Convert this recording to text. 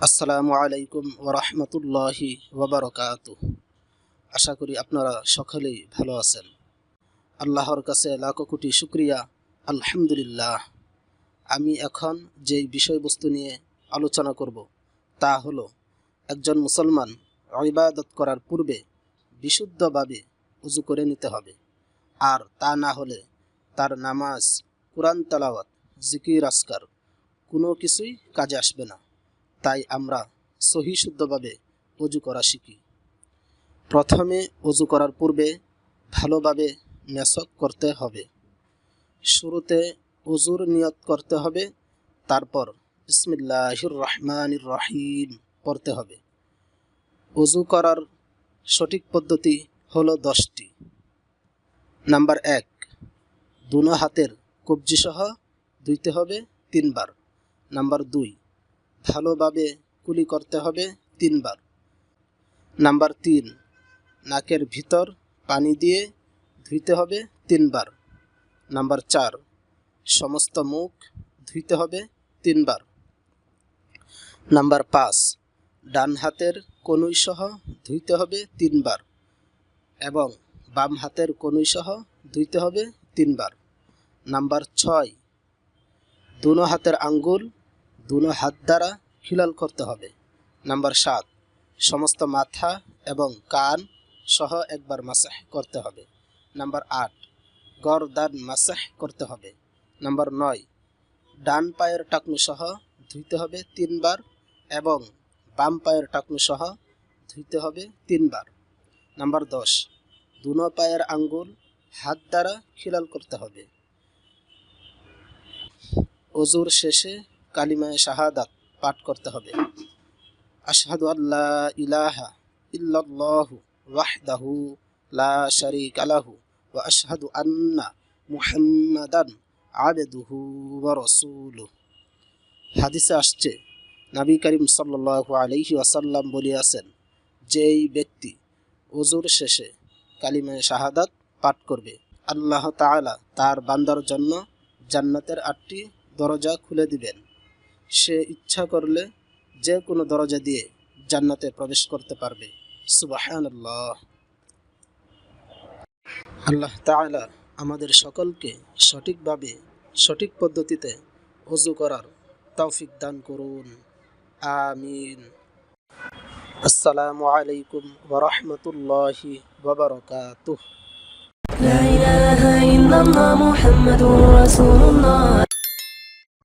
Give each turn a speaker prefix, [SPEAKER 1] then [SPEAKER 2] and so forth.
[SPEAKER 1] আসসালামু আলাইকুম ওরহমতুল্লাহি ওবরকাত আশা করি আপনারা সকলেই ভালো আছেন। আল্লাহর কাছে লাখো কোটি শুক্রিয়া, আলহামদুলিল্লাহ। আমি এখন যেই বিষয়বস্তু নিয়ে আলোচনা করব, তা হলো, একজন মুসলমান ইবাদত করার পূর্বে বিশুদ্ধভাবে উজু করে নিতে হবে। আর তা না হলে তার নামাজ, কোরআন তালাওয়াত, জিকির আসকার কোনো কিছুই কাজে আসবে না। তাই আমরা সহি শুদ্ধভাবে অজু করা শিখি। প্রথমে অজু করার পূর্বে ভালোভাবে মেসক করতে হবে। শুরুতে অজুর নিয়ত করতে হবে, তারপর ইসমিল্লাহির রহমানির রহিম পড়তে হবে। অজু করার সঠিক পদ্ধতি হলো দশটি। নাম্বার এক দুনো হাতের কবজি সহ ধুইতে হবে তিনবার। নাম্বার দুই, ভালোভাবে কুলি করতে হবে তিনবার। নাম্বার তিন, নাকের ভিতর পানি দিয়ে ধুইতে হবে তিনবার। নাম্বার চার, সমস্ত মুখ ধুইতে হবে তিনবার। নাম্বার পাঁচ, ডান হাতের কনুই সহ ধুইতে হবে তিনবার এবং বাম হাতের কনুই সহ ধুইতে হবে তিনবার। নাম্বার ছয়, দুনো হাতের আঙ্গুল, দুনো হাত দ্বারা খিলাল করতে হবে। নাম্বার সাত, সমস্ত মাথা এবং কান সহ একবার মাসাহ করতে হবে। নাম্বার আট, গরদান মাসাহ করতে হবে। নাম্বার নয়, ডান পায়ের টাকনু সহ ধুইতে হবে তিনবার এবং বাম পায়ের টাকনু সহ ধুইতে হবে তিনবার। নাম্বার দশ, দুনো পায়ের আঙ্গুল হাত দ্বারা খিলাল করতে হবে। অজুর শেষে কালিমায় শাহাদাত পাঠ করতে হবে। আশহাদু আল্লাহ ইলাহা ইল্লাল্লাহু ওয়াহদাহু লা শারীকা লাহু ওয়া আশহাদু আন্না মুহাম্মাদান আবদুহু ওয়া হাদিসে আসছে করিম সাল্লাল্লাহু আলাইহি ওয়াসাল্লাম বলিয়াছেন, যেই ব্যক্তি অজুর শেষে কালিমায় শাহাদাত পাঠ করবে, আল্লাহ তাআলা তার বান্দার জন্য জান্নাতের আটটি দরজা খুলে দিবেন। সে ইচ্ছা করলে যে কোনো দরজা দিয়ে জান্নাতে প্রবেশ করতে পারবে। সুবাহ আল্লাহ তালা আমাদের সকলকে সঠিকভাবে, সঠিক পদ্ধতিতে অজু করার তৌফিক দান করুন। আমিন। আসসালামু আলাইকুম ওরহমতুল্লাহি
[SPEAKER 2] বাবরকাতুহ الله محمد رسول الله.